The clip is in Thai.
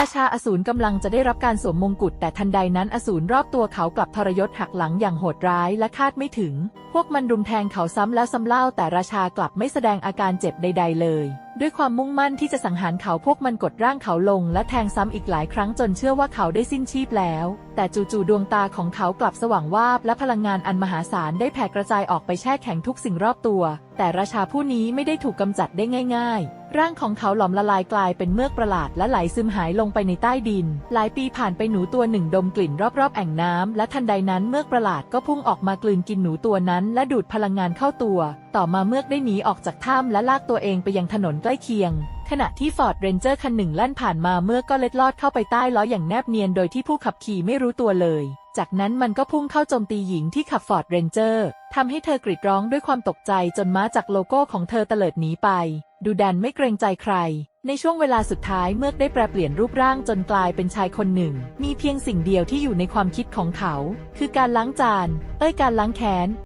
ราชาอสูรกำลังจะได้รับการสวมมงกุฎแต่ทันใดนั้นอสูรรอบตัวเขากลับทรยศหักหลังอย่างโหดร้ายและคาดไม่ถึง พวกมันรุมแทงเขาซ้ำแล้วซ้ำเล่าแต่ราชากลับไม่แสดงอาการเจ็บใด ๆ เลย ด้วยความมุ่งมั่นที่จะสังหารเขาพวกมันกดร่างเขาลง และแทงซ้ำอีกหลายครั้งจนเชื่อว่าเขาได้สิ้นชีพแล้ว แต่จู่ๆดวงตาของเขากลับสว่างวาบและพลังงานอันมหาศาลได้แผ่กระจายออกไปแช่แข็งทุกสิ่งรอบตัว แต่ราชาผู้นี้ไม่ได้ถูกกำจัดได้ง่าย ๆ ร่างของเขาหลอมละลายกลายเป็นเมือกประหลาดและไหลซึมหายลงไปในใต้ดิน หลายปีผ่านไปหนูตัวหนึ่งดมกลิ่นรอบๆ แอ่งน้ำและทันใดนั้นเมือกประหลาดก็พุ่งออกมากลืนกินหนูตัวนั้น และดูดพลังงานเข้าตัว ต่อมาเมือกได้หนีออกจากถ้ำและลากตัวเองไปยังถนนใกล้เคียง ขณะที่ฟอร์ดเรนเจอร์คันหนึ่งแล่นผ่านมาเมื่อกก็เล็ดลอดเข้าไปใต้ล้ออย่างแนบเนียนโดยที่ผู้ขับขี่ไม่รู้ตัวเลยจากนั้นมันก็พุ่งเข้าโจมตีหญิงที่ขับฟอร์ดเรนเจอร์ทำให้เธอกรีดร้องด้วยความตกใจจนม้าจากโลโก้ของเธอเตลิดหนีไป ดูดันไม่เกรงใจใคร ในช่วงเวลาสุดท้ายเมือกได้แปลเปลี่ยนรูปร่างจนกลายเป็นชายคนหนึ่ง มีเพียงสิ่งเดียวที่อยู่ในความคิดของเขา คือการล้างจาน เอ้ยการล้างแค้น